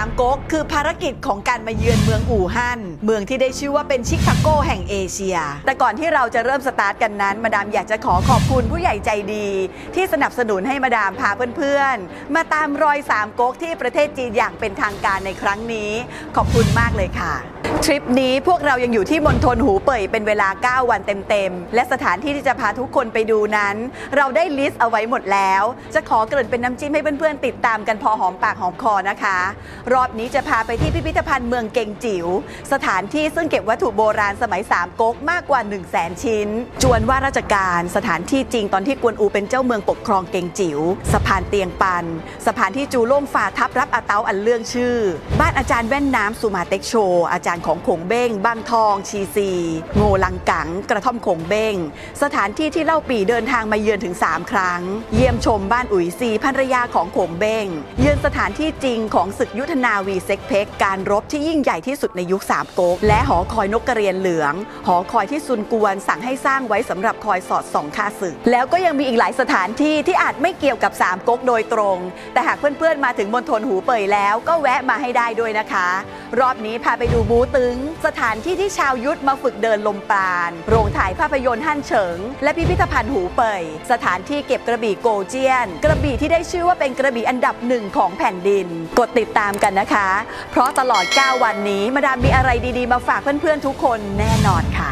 ามก๊กคือภารกิจของการมาเยือนเมืองอู่ฮั่น เมืองที่ได้ชื่อว่าเป็นชิคาโกแห่งเอเชีย แต่ก่อนที่เราจะเริ่มสตาร์ทกันนั้น มาดามอยากจะขอขอบคุณผู้ใหญ่ใจดี ที่สนับสนุนให้มาดามพาเพื่อนๆ มาตามรอยสามก๊กที่ประเทศจีนอย่างเป็นทางการในครั้งนี้ ขอบคุณมากเลยค่ะ ทริปนี้พวกเรายังอยู่ที่มณฑลหูเป่ยเป็นเวลา 9 วันเต็มๆ และสถานที่ที่จะพาทุกคนไปดูนั้น เราได้ลิสต์เอาไว้หมดแล้ว จะขอเกริ่นเป็นน้ำจิ้มให้เพื่อนๆติดตามกันพอหอมปากหอมคอนะคะรอบนี้จะพาไปที่พิพิธภัณฑ์เมืองเก่งจิ๋วสถานที่ซึ่งเก็บวัตถุโบราณสมัยสามก๊กมากกว่า 1 0 0 0 0แสนชิ้น จวนว่าราชการสถานที่จริงตอนที่กวนอูเป็นเจ้าเมืองปกครองเก่งจิ๋วสะพานเตียงปัน สะพานที่จูโล่งฝ่าทับรับอาเตาอันเรื่องชื่อ บ้านอาจารย์แว่นน้ำสุมาเต็กโช อาจารย์ของขงเบ้งบางทอง ชีซี โงลังกังกระท่อมขงเบ้ง สถานที่ที่เล่าปีเดินทางมาเยือนถึง 3 ครั้ง เยี่ยมชมบ้านอุ๋ยซีภรรยาของขงเบ้ง เยือนสถานที่จริงของศึกยุทธนาวีเซ็กเพกการรบที่ยิ่งใหญ่ที่สุดในยุคสามก๊กและหอคอยนกกระเรียนเหลือง หอคอยที่ซุนกวนสั่งให้สร้างไว้สำหรับคอยสอดส่องข้าศึก แล้วก็ยังมีอีกหลายสถานที่ที่อาจไม่เกี่ยวกับสามก๊กโดยตรง แต่หากเพื่อนๆมาถึงมณฑลหูเป่ยแล้วก็แวะมาให้ได้ด้วยนะคะ รอบนี้พาไปดูบูตึง สถานที่ที่ชาวยุทธมาฝึกเดินลมปราณโรงถ่ายภาพยนตร์ฮั่นเฉิง และพิพิธภัณฑ์หูเป่ยสถานที่เก็บกระบี่โกเจียน กระบี่ที่ได้ชื่อว่าเป็นกระบี่อันดับหนึ่งของแผ่นดิน กดติดตามกันนะคะ เพราะตลอด 9 วันนี้มาดามมีอะไรดีๆ มาฝากเพื่อนๆทุกคนแน่นอนค่ะ